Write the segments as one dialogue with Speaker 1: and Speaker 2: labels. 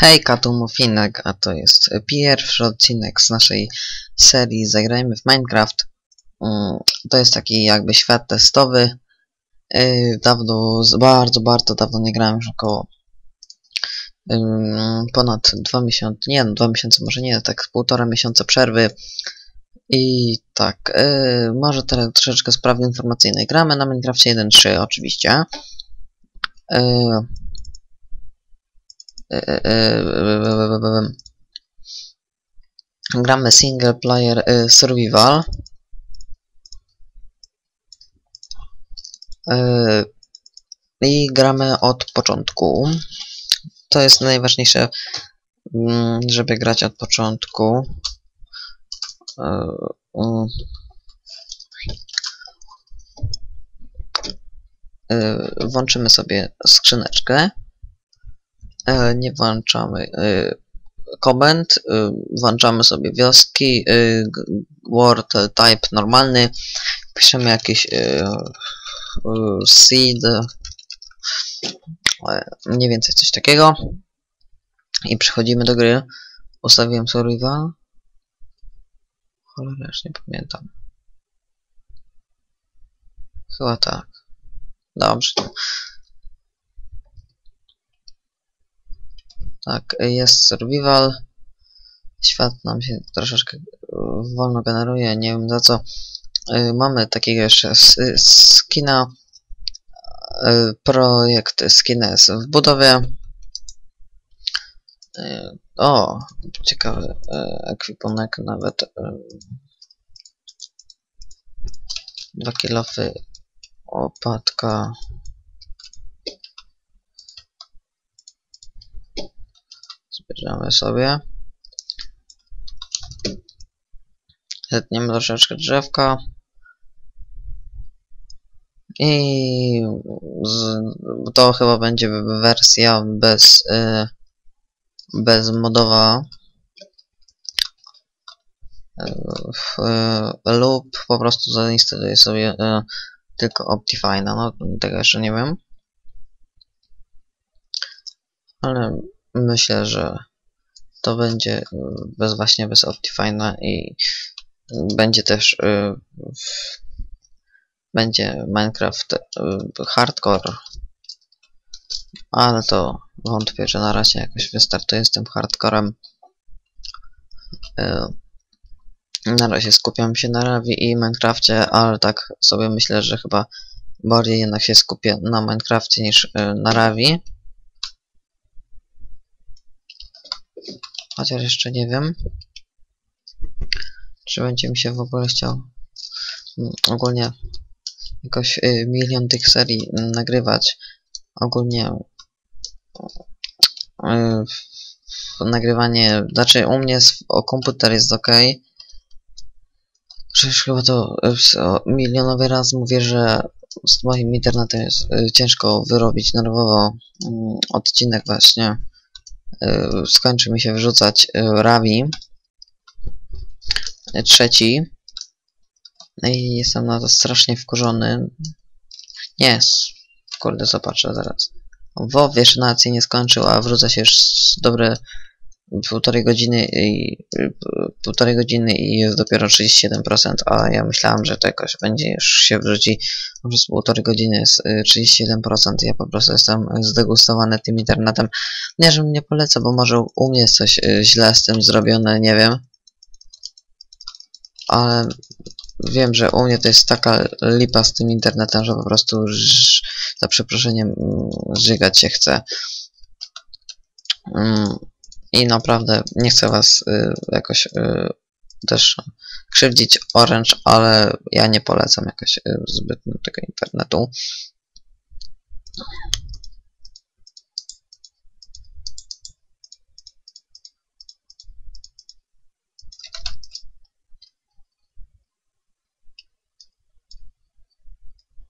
Speaker 1: Hejka, tu Mufinek, a to jest pierwszy odcinek z naszej serii Zagrajmy w Minecraft. Mm, To jest taki jakby świat testowy. Yy, Dawno, bardzo, bardzo dawno nie grałem, już około ponad dwa miesiące, nie no, dwa miesiące może nie, tak półtora miesiąca przerwy. I tak, yy, może teraz troszeczkę sprawy informacyjnej. Gramy na Minecrafcie 1.3 oczywiście. Yy, e, e, Gramy single player e, survival. E, I gramy od początku. To jest najważniejsze, mm, żeby grać od początku. E, mm. E, Włączymy sobie skrzyneczkę. E, nie włączamy e, komend, y, włączamy sobie wioski, word type normalny, piszemy jakiś seed, mniej więcej coś takiego i przechodzimy do gry. Ustawiłem survival. Cholera, już nie pamiętam. Chyba tak. Dobrze. Tak, jest survival. Świat nam się troszeczkę y, wolno generuje, nie wiem za co. Y, Mamy takiego jeszcze skina. Y, Projekt skina jest w budowie. O, ciekawy ekwipunek nawet. Dwa kilofy, opadka. Zbierzemy sobie. Zetniemy troszeczkę drzewka. I z, to chyba będzie wersja bez, y, bez modowa. Y, lub po prostu zainstaluję sobie y, tylko Optifine'a. No tego jeszcze nie wiem. Ale myślę, że to będzie y, bez właśnie bez Optifine'a i będzie też y, będzie Minecraft y, hardcore. Ale to wątpię, że na razie jakoś wystartuje z tym hardcorem na razie skupiam się na Ravi i Minecrafcie, ale tak sobie myślę, że chyba bardziej jednak się skupię na Minecrafcie niż na Ravi chociaż jeszcze nie wiem czy będzie mi się w ogóle chciał mm, ogólnie jakoś y, milion tych serii mm, nagrywać. Ogólnie y, nagrywanie, znaczy u mnie o komputer jest ok. Przecież chyba to y, milionowy raz mówię, że z moim internetem jest ciężko wyrobić nerwowo mm, odcinek właśnie. Y, skończy mi się wrzucać y, Ravi. Trzeci. I jestem na to strasznie wkurzony. Nie, kurde, zobaczę zaraz. WoW jeszcze się nie skończył, a wrzuca się już dobre półtorej godziny i y, półtorej godziny i jest dopiero 37%, a ja myślałem, że to jakoś będzie już się wrzuci przez półtorej godziny jest y, 37%. Ja po prostu jestem zdegustowany tym internetem. Nie, że mnie polecę, bo może u mnie jest coś y, źle z tym zrobione, nie wiem. Ale wiem, że u mnie to jest taka lipa z tym internetem, że po prostu za przeproszeniem mm, żygać się chce. Mm, I naprawdę nie chcę was y, jakoś y, też krzywdzić Orange, ale ja nie polecam jakoś y, zbytnio tego internetu.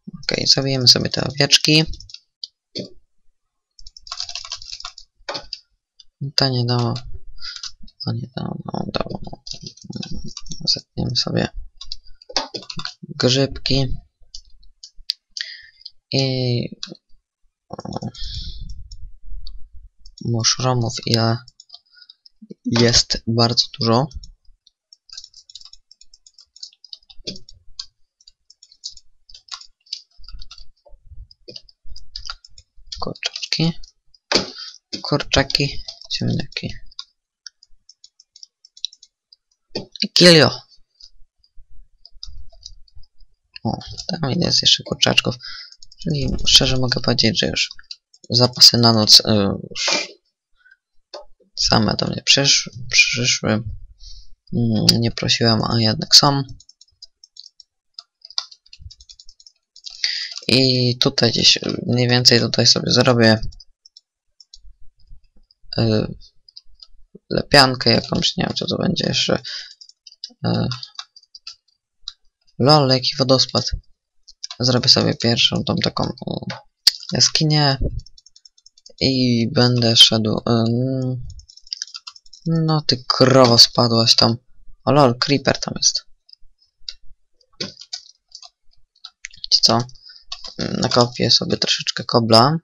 Speaker 1: Ok, zabijemy sobie te owieczki. To nie dało. To nie dało, no, dało. no. Zetniemy sobie grzybki. I muszromów ile jest bardzo dużo. Kurczaczki. Kurczaki. Ziemniaki. I kilio. O, tam jest jeszcze kurczaczków. Czyli szczerze mogę powiedzieć, że już zapasy na noc y, już same do mnie przysz, przyszły. Mm, Nie prosiłem, a jednak są. I tutaj gdzieś mniej więcej tutaj sobie zrobię lepiankę jakąś, nie wiem co to będzie jeszcze. Y, lol, jaki wodospad. Zrobię sobie pierwszą tą taką y, jaskinię i będę szedł. no ty krowo spadłaś tam. O lol, creeper tam jest. Wiecie co? Ym, Nakopię sobie troszeczkę kobla.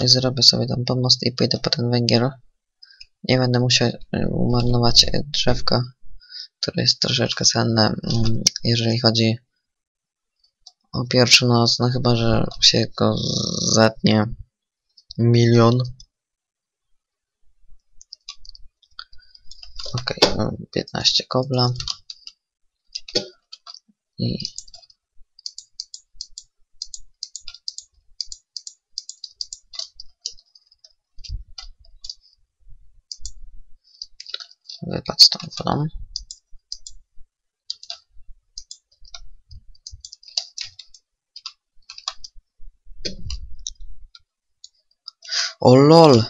Speaker 1: I zrobię sobie tam pomost i pójdę po ten węgiel. Nie będę musiał y, umarnować y, drzewka, które jest troszeczkę cenne, mm, jeżeli chodzi o pierwszą noc, no chyba, że się go zetnie milion. Mam 15 kobla. I wypad z tą wodą. O lol!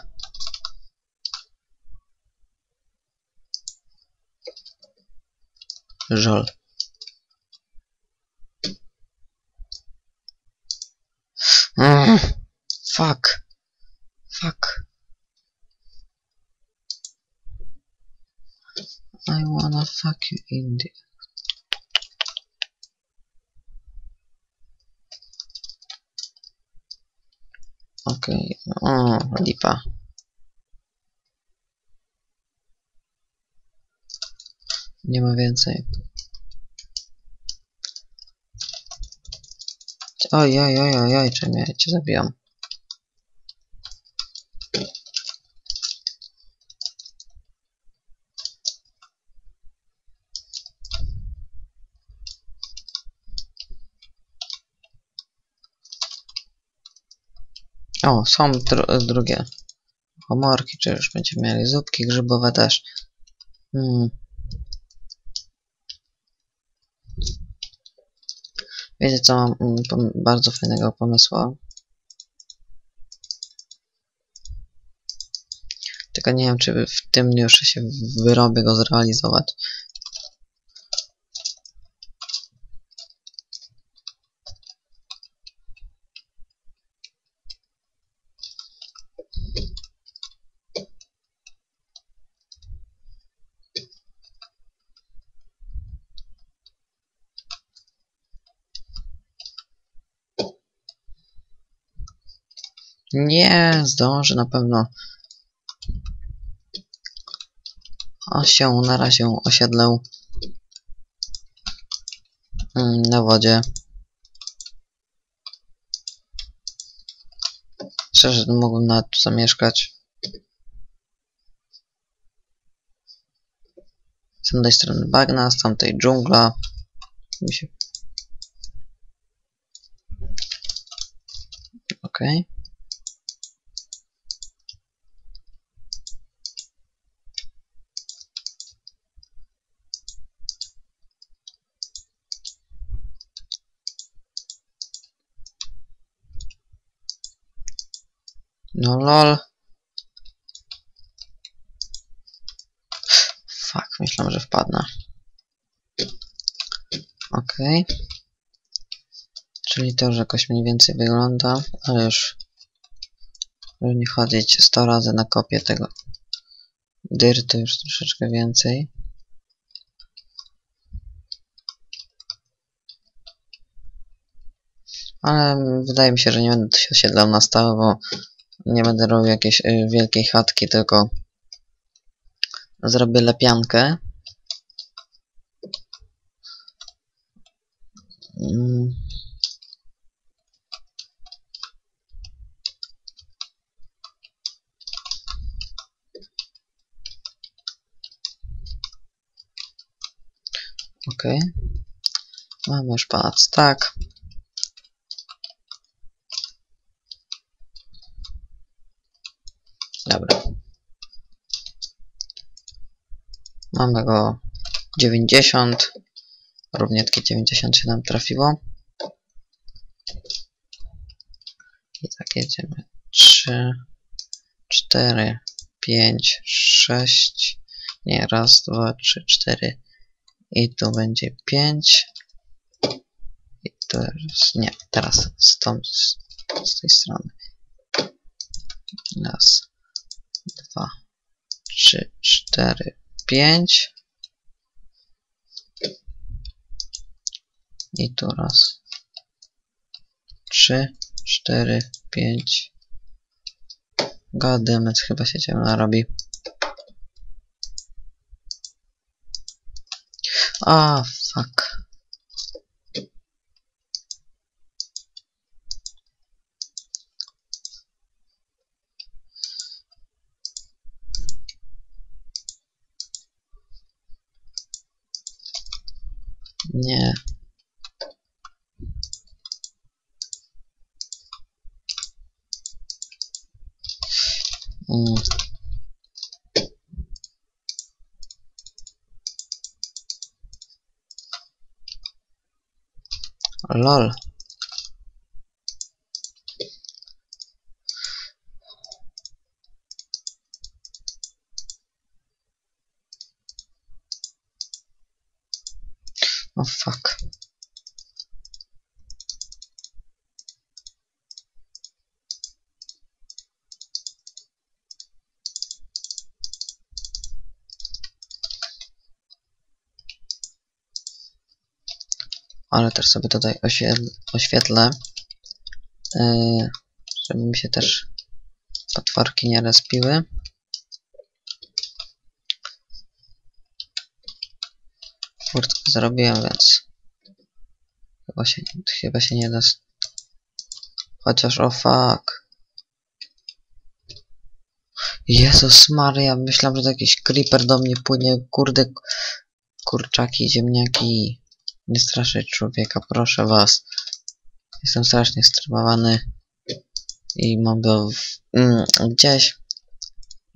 Speaker 1: Żal. Mm, fuck. Fuck. I wanna fuck you in the... Okej, o, lipa. Nie ma więcej. Oj, oj, oj, oj, oj, czym ja cię zabijam? O, są dru drugie komorki, czy już będziemy mieli zupki grzybowe też. Hmm. Wiecie co, mam mm, bardzo fajnego pomysłu. Tylko nie wiem, czy w tym dniu jeszcze się wyrobię go zrealizować. Nie, zdążę na pewno. O na razie osiedlę mm, na wodzie. Szczerze, mógłbym nawet tu zamieszkać. Z tej strony bagna, z tamtej dżungla. Okej. No lol. Fuck, myślałem, że wpadnę. Okej. Czyli to już jakoś mniej więcej wygląda, ale już żeby nie chodzić 100 razy na kopię tego dyrtu już troszeczkę więcej. Ale wydaje mi się, że nie będę się osiedlał na stałe, bo nie będę robił jakiejś y, wielkiej chatki, tylko zrobię lepiankę. Mm. Okej. Mamy już ponad stack. Dobra. Mamy go 90. Równie takie 90 się nam trafiło. I tak jedziemy. 3, 4, 5, 6. Nie, raz, dwa, trzy, cztery. I tu będzie 5. I teraz, nie, teraz z, tą, z, z tej strony. Raz, dwa, trzy, cztery, pięć. I tu raz, trzy, cztery, pięć. Goddammit, chyba się ciemno robi. A, fuck. Lol. Oh fuck. Ale też sobie tutaj oświetl oświetlę, yy, żeby mi się też potworki nie respiły. Furtkę zrobiłem, więc chyba się, chyba się nie da. Chociaż o fuck. Jezus Maria, myślałem, że to jakiś creeper do mnie płynie. Kurde, kurczaki, ziemniaki. Nie straszyć człowieka, proszę was. Jestem strasznie stremowany. I mam go w, mm, gdzieś.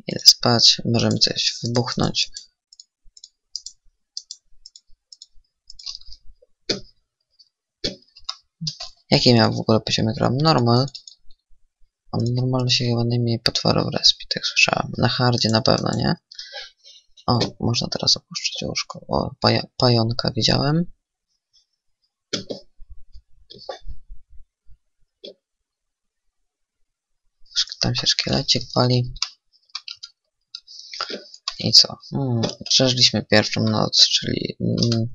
Speaker 1: Idę spać, możemy coś wybuchnąć. Jaki miał w ogóle poziom gram? Normal. On normalnie się chyba najmniej potworów respi, tak słyszałem. Na hardzie na pewno, nie? O, można teraz opuszczać łóżko. O, paja widziałem. Tam się szkielecik pali. I co? Mm, przeżyliśmy pierwszą noc, czyli mm,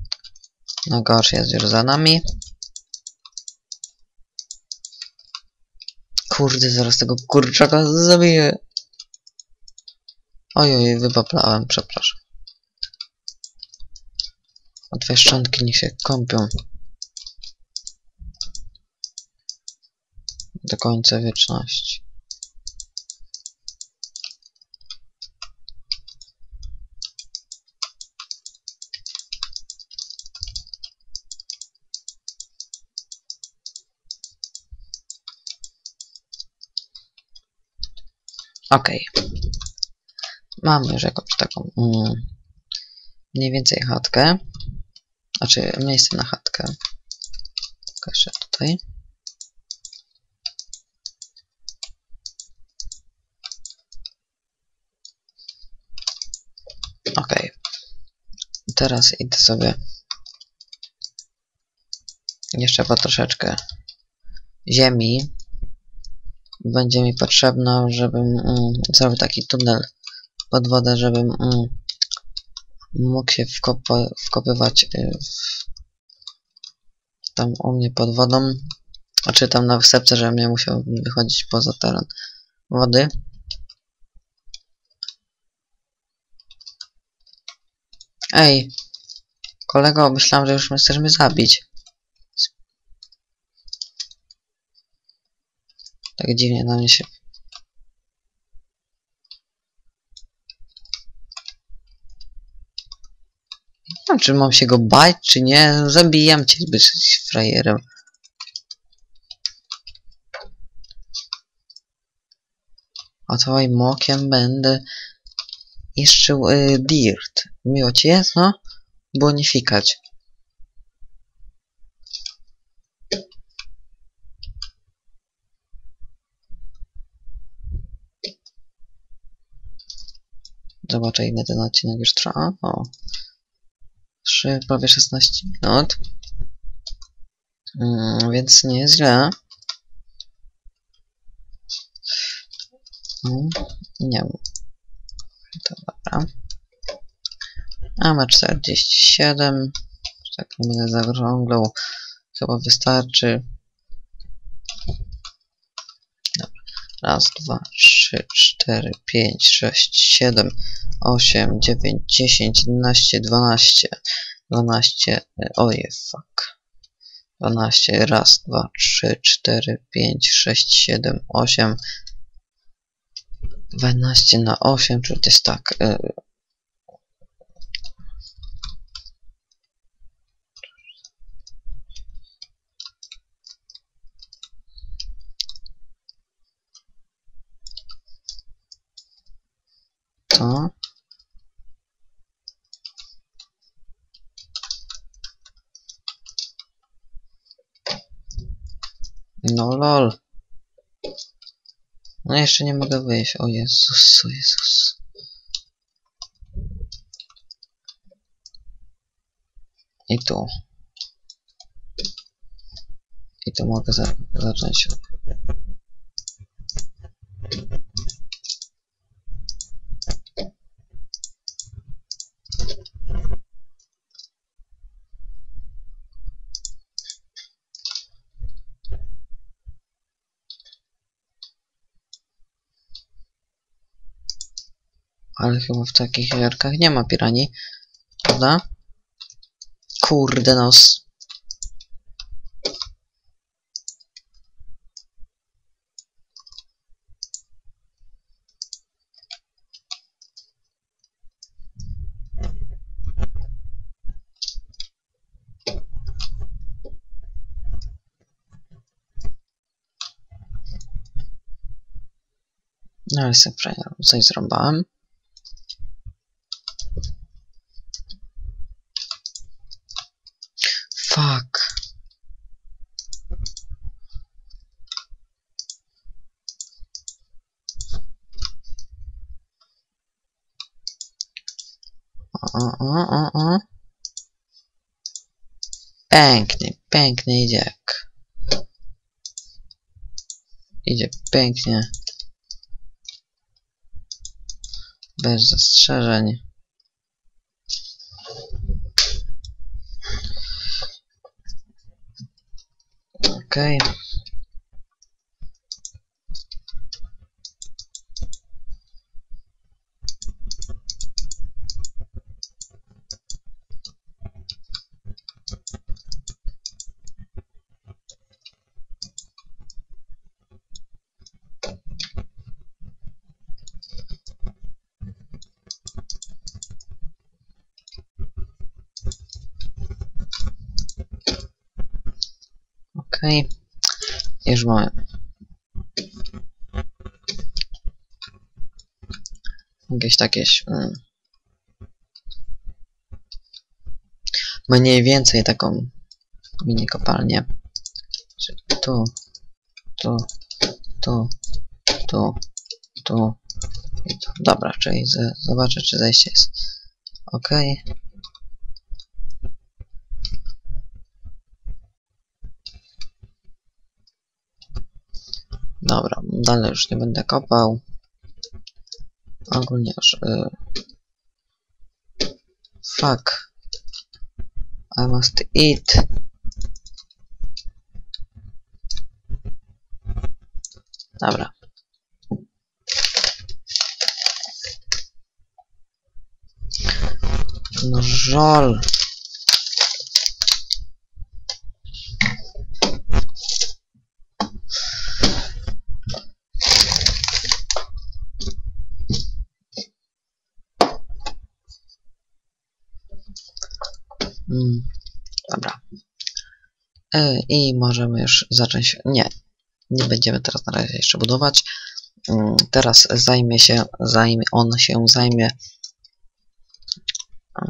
Speaker 1: najgorsze jest już za nami. Kurde, zaraz tego kurczaka zabiję. Ojoj, wypaplałem, przepraszam. A twoje szczątki niech się kąpią. Do końca wieczności. Okej. Mamy już jakąś taką mm, mniej więcej chatkę. Znaczy miejsce na chatkę. Jeszcze tutaj. Okej. Teraz idę sobie jeszcze po troszeczkę ziemi. Będzie mi potrzebna, żebym mm, zrobił taki tunel pod wodę, żebym mm, mógł się wkopa wkopywać y, w, tam u mnie pod wodą Znaczy tam na wysepce, żebym nie musiał wychodzić poza teren wody. Ej, kolego, myślałem, że już mnie chcesz mnie zabić. Tak dziwnie na mnie się... Nie wiem, czy mam się go bać, czy nie. Zabijam cię, być frajerem. A twojim mokiem będę niszczył y, dirt. Miło ci jest, no? Fikać. Zobaczę ile ten odcinek już trwa. O. 3, prawie 16 minut. Mm, więc nie jest źle. Mm, nie wiem. To dobra. A ma 47. Tak nie będę. Chyba wystarczy. Dobra. Raz, dwa, trzy, cztery, pięć, sześć, siedem, osiem, dziewięć, dziesięć, jedenaście, dwanaście. Dwanaście. Oje, fuck. Dwanaście. Raz, dwa, trzy, cztery, pięć, sześć, siedem, osiem. 12 na 8, czyli to jest tak. y, To. No lol. No jeszcze nie mogę wyjść. O Jezus, o Jezus. I tu. I tu mogę za zacząć. Ale chyba w takich gierkach nie ma piranii. Prawda? Kurde nos. No ale sobie coś zrąbałem. Fuck. O, o, o, o. Pięknie, pięknie idzie jak. Idzie pięknie. Bez zastrzeżeń. Okej. Okej. Już mamy. Jakieś takie... Mm, mniej więcej taką mini kopalnię. Tu, tu, tu, tu, tu. Dobra, czyli zobaczę czy zejście jest. Okej. Dobra, dalej już nie będę kopał. Ogólnie już... Y... Fuck. I must eat. Dobra. No żal. I możemy już zacząć. Nie, nie będziemy teraz na razie jeszcze budować. Mm, Teraz zajmie się, zajmie, on się zajmie.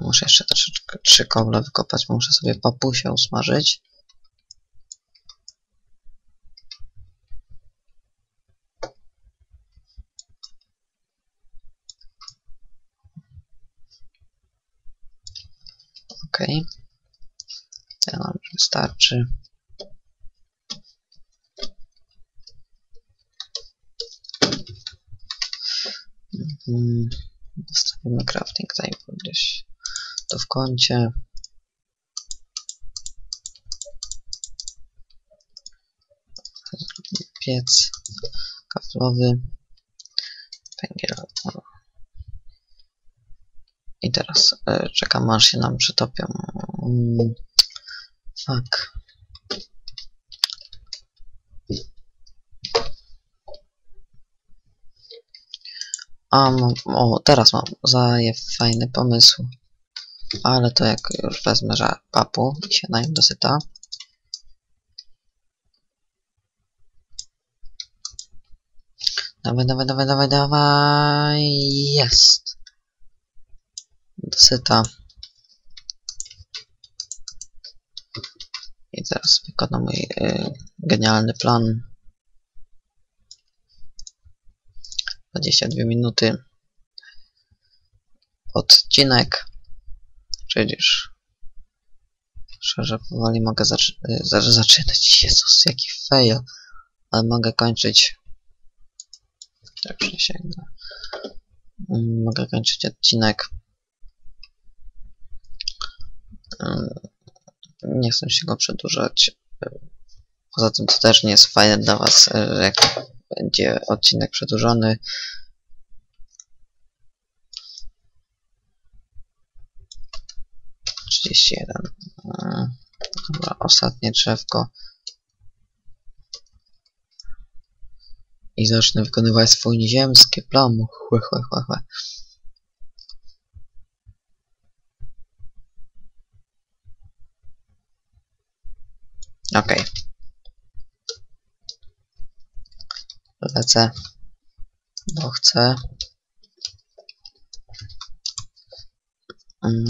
Speaker 1: Muszę jeszcze troszeczkę trzy koble wykopać, muszę sobie papusię usmażyć. Okej. To wystarczy. Mhm. Crafting table gdzieś to w kącie. Piec kaflowy. Węgiel. I teraz e, czekam aż się nam przytopią. Fuck. A, mam, o, teraz mam zaje fajny pomysł. Ale to jak już wezmę żar papu i się najem dosyta. Dawaj, dawaj, dawaj, dawaj, dawaj. Jest. Dosyta. I teraz wykonam mój y, genialny plan. 22 minuty. Odcinek. Przecież. Szczerze, powoli mogę zaczy y, za zaczynać. Jezus, jaki fail. Ale mogę kończyć. Tak przysięgnę. Mm, Mogę kończyć odcinek. Mm, Nie chcę się go przedłużać. Poza tym to też nie jest fajne dla was, y, jak będzie odcinek przedłużony. Trzydzieści jeden. Dobra, ostatnie drzewko. I zacznę wykonywać swój nieziemski plan. Chłe, chłe, chłe, chłe. Okej. Lecę. Bo chcę. Mm.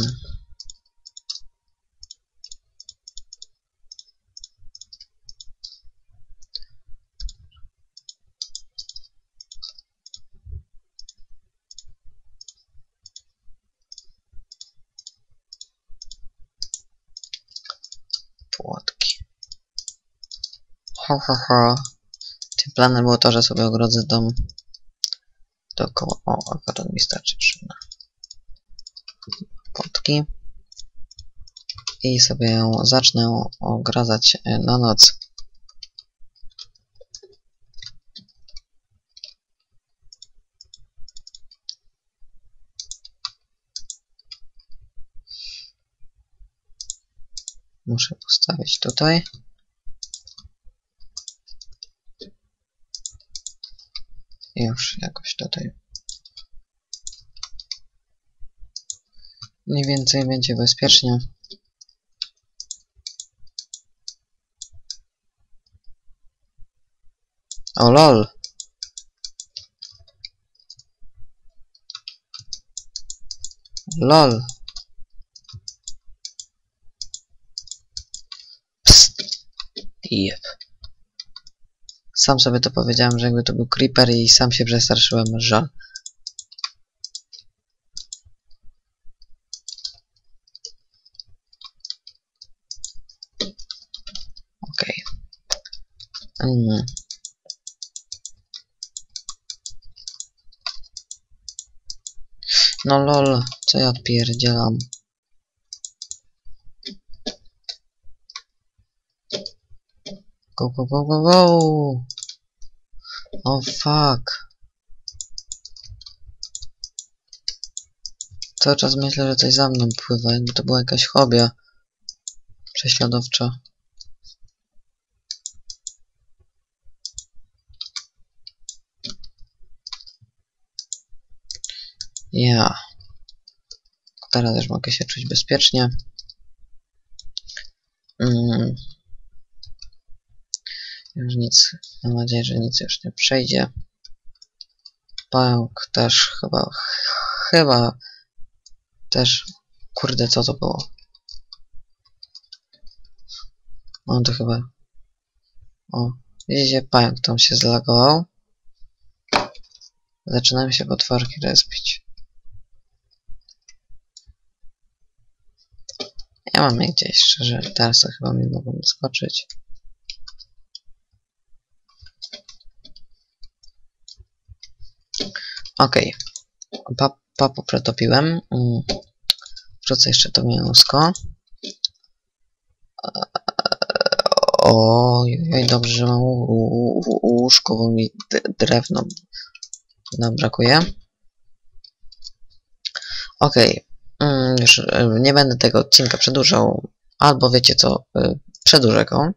Speaker 1: Ho, ho, ho. Tym planem było to, że sobie ogrodzę dom dookoła. O, akurat mi starczy szybna. Płotki. I sobie zacznę ogradzać e, na noc. Muszę postawić tutaj. I Już jakoś tutaj. Mniej więcej będzie bezpiecznie. O lol. Lol. Psst. Jep. Sam sobie to powiedziałem, że jakby to był creeper i sam się przestraszyłem, żal. Okej. Mm. No lol, co ja odpierdzielam. Go, go, go, go, go! O fuck. Cały czas myślę, że coś za mną pływa, jakby to była jakaś hobia prześladowcza. Ja. Teraz już mogę się czuć bezpiecznie. Mm. Już nic, mam nadzieję, że nic już nie przejdzie. Pająk też chyba, chyba też, kurde, co to było? No to chyba, o, widzicie, pająk tam się zlagował. Zaczynam się potworki respić. Ja mam je gdzieś, szczerze, teraz to chyba mi mogą doskoczyć. Okej. Okay. Pa, papu przetopiłem. Mm. Wrzucę jeszcze to mięsko. Oj, dobrze, że mam łóżko, bo mi drewno nam brakuje. Okay. Mm, już y, nie będę tego odcinka przedłużał. Albo wiecie co, y, przedłużę go.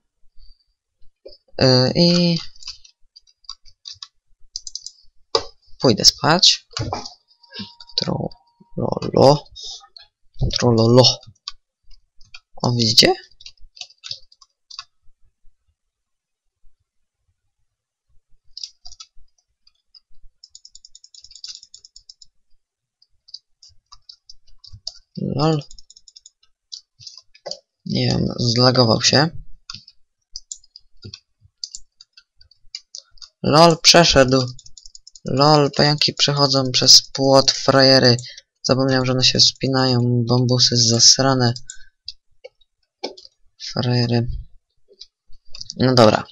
Speaker 1: I pójdę spać. Trololo. Trololo. O, widzicie? Lol. Nie wiem, zlagował się. LOL przeszedł. LOL, pająki przechodzą przez płot frajery. Zapomniałem, że one się spinają. Bambusy zasrane. Frajery. No dobra.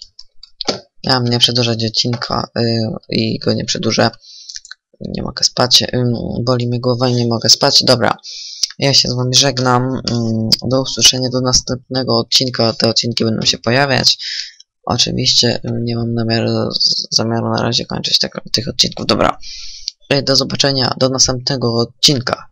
Speaker 1: Ja nie przedłużać odcinka yy, i go nie przedłużę. Nie mogę spać. Yy, boli mnie głowa i nie mogę spać. Dobra. Ja się z wami żegnam. Yy, do usłyszenia do następnego odcinka. Te odcinki będą się pojawiać. Oczywiście nie mam namiaru, zamiaru na razie kończyć tego, tych odcinków. Dobra. Do zobaczenia do następnego odcinka.